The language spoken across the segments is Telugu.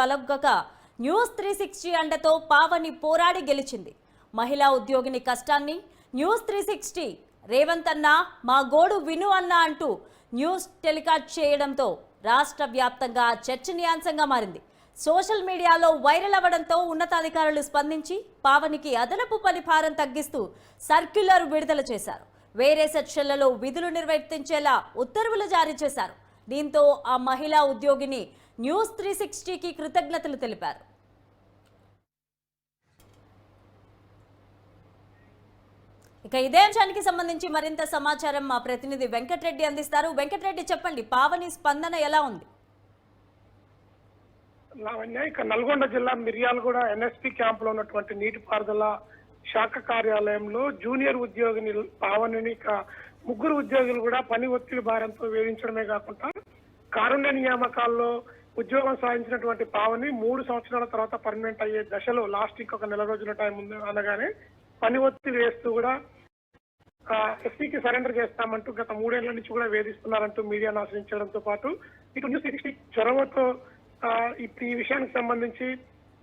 కలగక న్యూస్ త్రీ సిక్స్టీ అండతో పావని పోరాడి గెలిచింది. మహిళా ఉద్యోగిని కష్టాన్ని న్యూస్ త్రీ సిక్స్టీ రేవంత్ అన్న మా గోడు విను అన్న అంటూ న్యూస్ టెలికాస్ట్ చేయడంతో రాష్ట్ర వ్యాప్తంగా చర్చనీయాంశంగా మారింది. సోషల్ మీడియాలో వైరల్ అవ్వడంతో ఉన్నతాధికారులు స్పందించి పావనికి అదనపు పని భారం తగ్గిస్తూ సర్క్యులర్ విడుదల చేశారు. వేరే సెక్షన్లలో విధులు నిర్వర్తించేలా ఉత్తర్వులు జారీ చేశారు. దీంతో ఆ మహిళా ఉద్యోగిని న్యూస్ త్రీ సిక్స్టీకి కృతజ్ఞతలు తెలిపారు. ఇక ఇదే అంశానికి సంబంధించి మరింత సమాచారం మా ప్రతినిధి వెంకటరెడ్డి అందిస్తారు. వెంకటరెడ్డి చెప్పండి పావని స్పందన ఎలా ఉంది? లావణ్య ఇక నల్గొండ జిల్లా మిర్యాలగూడ ఎన్ఎస్పి క్యాంప్లో ఉన్నటువంటి నీటిపారుదల శాఖ కార్యాలయంలో జూనియర్ ఉద్యోగిని పావనిని ఇక ముగ్గురు ఉద్యోగులు కూడా పని ఒత్తిడి భారంతో వేధించడమే కాకుండా కారుణ్య నియామకాల్లో ఉద్యోగం సాధించినటువంటి పావని మూడు సంవత్సరాల తర్వాత పర్మనెంట్ అయ్యే దశలో లాస్ట్ ఇంకొక నెల రోజుల టైం ఉంది అనగానే పని ఒత్తిడి వేస్తూ కూడా ఎస్పీకి సరెండర్ చేస్తామంటూ గత మూడేళ్ళ నుంచి కూడా వేధిస్తున్నారంటూ మీడియాను ఆశ్రయించడంతో పాటు ఇటు న్యూస్ సిక్స్టీ చొరవతో ఆ, ఇప్పుడు ఈ విషయానికి సంబంధించి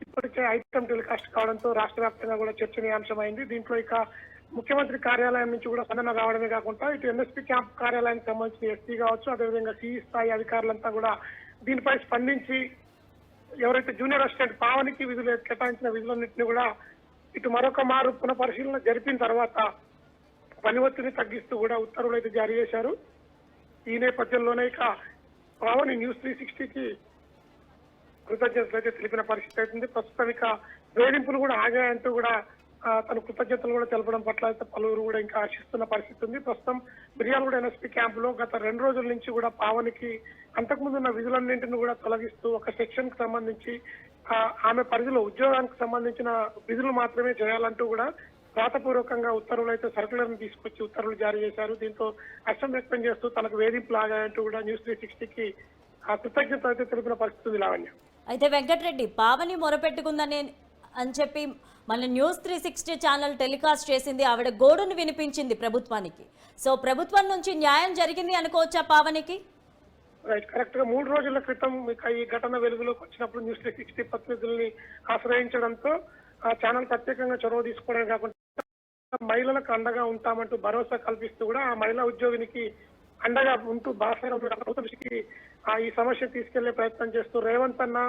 ఇప్పటికే ఐటమ్ టెలికాస్ట్ కావడంతో రాష్ట్ర వ్యాప్తంగా కూడా చర్చనీయాంశమైంది. దీంట్లో ఇక ముఖ్యమంత్రి కార్యాలయం నుంచి కూడా స్పందన రావడమే కాకుండా ఇటు ఎంఎస్పీ క్యాంప్ కార్యాలయానికి సంబంధించిన ఎస్పీ కావచ్చు అదేవిధంగా సిఈ స్థాయి అధికారులంతా కూడా దీనిపై స్పందించి ఎవరైతే జూనియర్ అసిస్టెంట్ పావనికి విధులు కేటాయించిన విధులన్నింటినీ కూడా ఇటు మరొక మారు పునఃపరిశీలన జరిపిన తర్వాత పని ఒత్తిడిని తగ్గిస్తూ కూడా ఉత్తర్వులు అయితే జారీ చేశారు. ఈ నేపథ్యంలోనే ఇక పావని న్యూస్ త్రీ సిక్స్టీకి కృతజ్ఞతలు అయితే తెలిపిన పరిస్థితి అవుతుంది ప్రస్తుతం ఇక వేధింపులు కూడా ఆగాయంటూ కూడా తన కృతజ్ఞతలు కూడా తెలపడం పట్ల అయితే పలువురు కూడా ఇంకా ఆశిస్తున్న పరిస్థితి ఉంది. ప్రస్తుతం మిర్యాలగూడ ఎన్ఎస్పీ క్యాంప్లో గత రెండు రోజుల నుంచి కూడా పావనికి అంతకుముందు ఉన్న విధులన్నింటిని కూడా తొలగిస్తూ ఒక సెక్షన్కి సంబంధించి ఆమె పరిధిలో ఉద్యోగానికి సంబంధించిన విధులు మాత్రమే చేయాలంటూ కూడా రాతపూర్వకంగా ఉత్తర్వులు అయితే సర్కులర్ని తీసుకొచ్చి ఉత్తర్వులు జారీ చేశారు. దీంతో అష్టం వ్యక్తం చేస్తూ తనకు వేధింపులు ఆగాయంటూ కూడా న్యూస్ త్రీ సిక్స్టీకి ఆ కృతజ్ఞత అయితే తెలిపిన పరిస్థితి లావణ్యం లావణ్య. అయితే వెంకటరెడ్డి పావని మొరపెట్టుకుందని అని చెప్పి మన news three sixty channel telecast చేసింది. ఆవిడ గోడును వినిపించింది ప్రభుత్వానికి. సో ప్రభుత్వం నుంచి న్యాయం జరిగింది అనుకోవచ్చా పావనికి? రైట్ కరెక్ట్గా మూడు రోజుల క్రితం ఈ ఘటన వెలుగులోకి వచ్చినప్పుడు న్యూస్ త్రీ సిక్స్టీ ప్రతినిధుల్ని ఆశ్రయించడంతో ఆ ఛానల్ ప్రత్యేకంగా చొరవ తీసుకోవడం కాకుండా మహిళలకు అండగా ఉంటామంటూ భరోసా కల్పిస్తూ కూడా ఆ మహిళా ఉద్యోగినికి అండగా ఉంటూ భాష దృష్టికి ఈ సమస్య తీసుకెళ్ళే ప్రయత్నం చేస్తూ రేవంత్ అన్న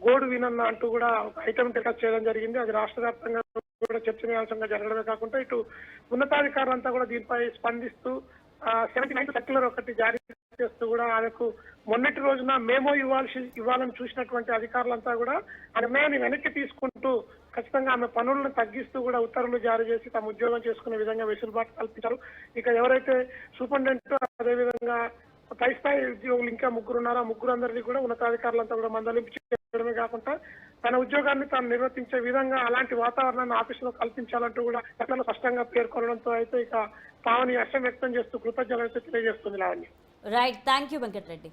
గోడు వినన్న అంటూ కూడా ఒక ఐటమ్ టెకస్ చేయడం జరిగింది. అది రాష్ట్ర వ్యాప్తంగా కూడా చర్చనీయాంశంగా జరగడమే కాకుండా ఇటు ఉన్నతాధికారులంతా కూడా దీనిపై స్పందిస్తూ సెవెంటీ నైన్ సర్క్యులర్ ఒకటి జారీ చేస్తూ కూడా ఆమెకు మొన్నటి రోజున మేమో ఇవ్వాల్సి ఇవ్వాలని చూసినటువంటి అధికారులంతా కూడా ఆ నిర్ణయాన్ని వెనక్కి తీసుకుంటూ ఖచ్చితంగా ఆమె పనులను తగ్గిస్తూ కూడా ఉత్తర్వులు జారీ చేసి తమ ఉద్యోగం చేసుకునే విధంగా వెసులుబాటు కల్పించారు. ఇక ఎవరైతే సూపరింటెండెంట్ అదేవిధంగా పై స్థాయి ఉద్యోగులు ఇంకా ముగ్గురు ఉన్నారో ఆ ముగ్గురు అందరినీ కూడా ఉన్నతాధికారులంతా కూడా మందలింపు చేయడమే కాకుండా తన ఉద్యోగాన్ని తాను నిర్వర్తించే విధంగా అలాంటి వాతావరణాన్ని ఆఫీసులో కల్పించాలంటూ కూడా ఎట్లా స్పష్టంగా పేర్కొనడంతో అయితే ఇక పావని హర్షం వ్యక్తం చేస్తూ కృతజ్ఞతలు అయితే తెలియజేస్తుంది Lavanya. Right thank you Venkatareddy